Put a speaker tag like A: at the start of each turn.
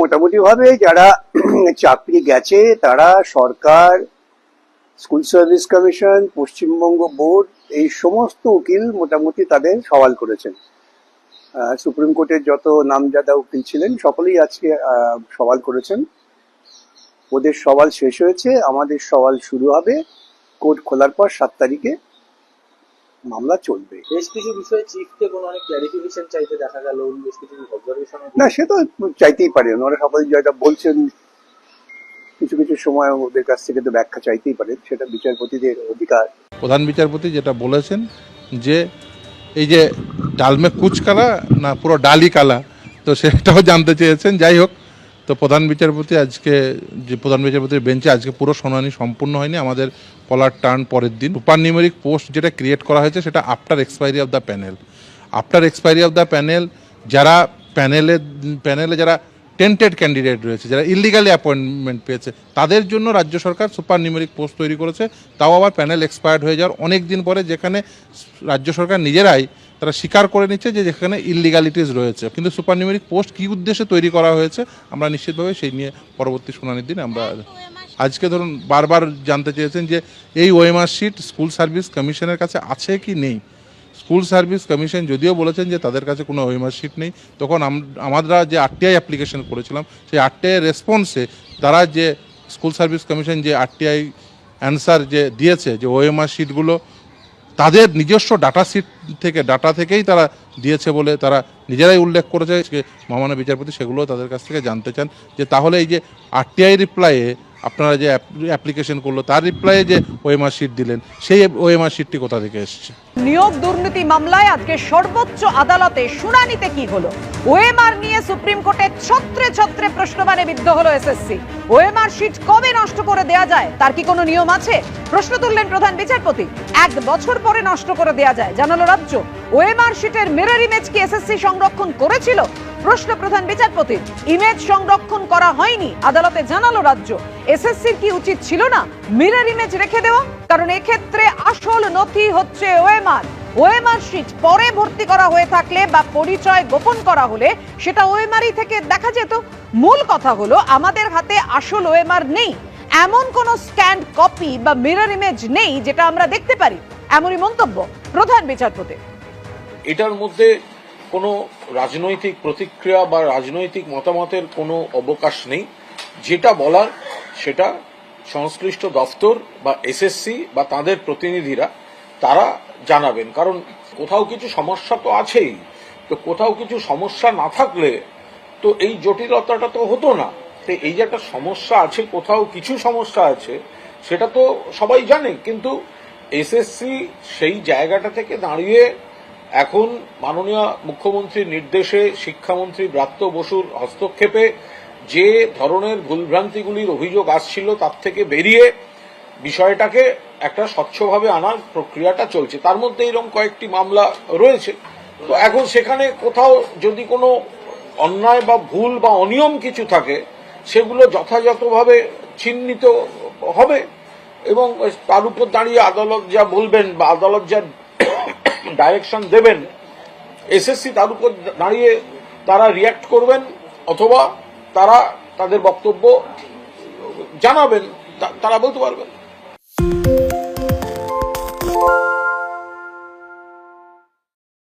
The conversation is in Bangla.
A: মোটামুটি ভাবে যারা চাকরি গেছে, তারা সরকার, school service commission, Paschimbanga board, এই সমস্ত উকিল মোটামুটি তাদের সওয়াল করেছেন। সুপ্রিম কোর্টের যত নামজাদা উকিল ছিলেন, সকলেই আজকে সওয়াল করেছেন। ওদের সওয়াল শেষ হয়েছে, আমাদের সওয়াল শুরু হবে। কোর্ট খোলার পর সাত তারিখে মামলা চলবে।
B: বেশ কিছু বিষয়ে চিফকে কোনো অনেক ক্লারিফিকেশন চাইতে দেখা গেল বেশ কিছু অবজারভেশন
A: না সে তো চাইতেই পারে। ওনারা সকলে যেটা বলছেন কিছু কিছু সময় ওদের কাছ থেকে তো ব্যাখ্যা চাইতেই পারেন সেটা বিচারপতিদের অধিকার।
C: প্রধান বিচারপতি যেটা বলেছেন যে এই যে ডালমে কুচ কালা না পুরো ডালি কালা তো সেটাও জানতে চেয়েছেন। যাই হোক তো প্রধান বিচারপতি আজকে যে প্রধান বিচারপতির বেঞ্চে আজকে পুরো শুনানি সম্পূর্ণ হয়নি, আমাদের কলার টার্ন পরের দিন। সুপার নিউমেরিক পোস্ট যেটা ক্রিয়েট করা হয়েছে সেটা after expiry of the panel after expiry of the panel যারা প্যানেলে প্যানেলে যারা টেন্টেড ক্যান্ডিডেট রয়েছে, যারা ইলিগালি অ্যাপয়েন্টমেন্ট পেয়েছে, তাদের জন্য রাজ্য সরকার সুপার নিউমেরিক পোস্ট তৈরি করেছে। তাও আবার প্যানেল এক্সপায়ার্ড হয়ে যাওয়ার অনেক দিন পরে যেখানে রাজ্য সরকার নিজেরাই তারা স্বীকার করে নিচ্ছে যে যেখানে ইলিগালিটিস রয়েছে। কিন্তু সুপার নিউমেরিক পোস্ট কী উদ্দেশ্যে তৈরি করা হয়েছে আমরা নিশ্চিতভাবে সেই নিয়ে পরবর্তী শুনানির দিন আমরা আজকে ধরুন বারবার জানতে চেয়েছেন যে এই ওএমআর শিট স্কুল সার্ভিস কমিশনের কাছে আছে কি নেই? স্কুল সার্ভিস কমিশন যদিও বলেছেন যে তাদের কাছে কোনো ওয়েমার শিট নেই। তখন আমরা যে আরটিআই অ্যাপ্লিকেশন করেছিলাম সেই আরটিআই রেসপন্সে তারা যে স্কুল সার্ভিস কমিশন যে আরটিআই অ্যান্সার যে দিয়েছে যে ওএমআর শিটগুলো তাদের নিজস্ব ডাটা সিট থেকে ডাটা থেকেই তারা দিয়েছে বলে তারা নিজেরাই উল্লেখ করেছে। মহামান্য বিচারপতি সেগুলো তাদের কাছ থেকে জানতে চান। যে তাহলে এই যে আরটিআই রিপ্লাইয়ে আপনারা যে অ্যাপ্লিকেশন করল, তার রিপ্লাইয়ে যে ওএমআর শিট দিলেন, সেই ওএমআর শিটটি কোথা থেকে এসছে?
D: নিয়োগ দুর্নীতি মামলায় আজকে সর্বোচ্চ আদালতে শুনানিতে কি হলো? ওএমআর নিয়ে সুপ্রিম কোর্টে ছত্রে ছত্রে প্রশ্নবাণে বিদ্ধ হলো এসএসসি ওএমআর শিট কবে নষ্ট করে দেয়া যায়, তার কি কোনো নিয়ম আছে? প্রশ্ন তুললেন প্রধান বিচারপতি। এক বছর পরে নষ্ট করে দেয়া যায়, জানালো রাজ্য। ওএমআর শিটের মিরর ইমেজ কি এসএসসি সংরক্ষণ করেছিল? প্রশ্ন প্রধান বিচারপতির ইমেজ সংরক্ষণ করা হয়নি। আদালতে জানালো রাজ্য। এসএসসির কি উচিত ছিল না? মিরর ইমেজ রেখে দেওয়া? কারণ এক্ষেত্রে আসল নথি হচ্ছে ওএমআর ওএমআর শিট পরে ভর্তি করা হয়ে থাকলে বা পরিচয় গোপন করা হলে সেটা ওএমআরই থেকে দেখা যেত। মূল কথা হলো, আমাদের হাতে আসল ওএমআর নেই। এমন কোন স্ক্যান্ড কপি বা মিরর ইমেজ নেই যেটা আমরা দেখতে পারি। এমনই মন্তব্য প্রধান বিচারপতি
E: এটার মধ্যে কোনো রাজনৈতিক প্রতিক্রিয়া বা রাজনৈতিক মতামতের কোনো অবকাশ নেই। যেটা বলার সেটা সংশ্লিষ্ট দফতর বা এসএসসি বা তাদের প্রতিনিধিরা, তারা জানাবেন। কারণ কোথাও কিছু সমস্যা তো আছেই। তো কোথাও কিছু সমস্যা না থাকলে তো এই জটিলতাটা তো হতো না। তো এই যে একটা সমস্যা আছে, কোথাও কিছু সমস্যা আছে, সেটা তো সবাই জানে। কিন্তু এসএসসি সেই জায়গাটা থেকে দাঁড়িয়ে এখন মাননীয় মুখ্যমন্ত্রীর নির্দেশে শিক্ষামন্ত্রী ব্রাত্য বসুর হস্তক্ষেপে যে ধরনের ভুলভ্রান্তিগুলির অভিযোগ আসছিল তার থেকে বেরিয়ে বিষয়টাকে একটা স্বচ্ছভাবে আনার প্রক্রিয়াটা চলছে। তার মধ্যে এরকম কয়েকটি মামলা রয়েছে। তো এখন সেখানে কোথাও যদি কোনো অন্যায় বা ভুল বা অনিয়ম কিছু থাকে, সেগুলো যথাযথভাবে চিহ্নিত হবে এবং তার উপর দাঁড়িয়ে আদালত যা বলবেন বা আদালত যা ডাইরেকশন দেবেন এসএসসি তার উপর দাঁড়িয়ে তারা রিয়াক্ট করবেন, অথবা তারা তাদের বক্তব্য জানাবেন তারা বলতে পারবেন।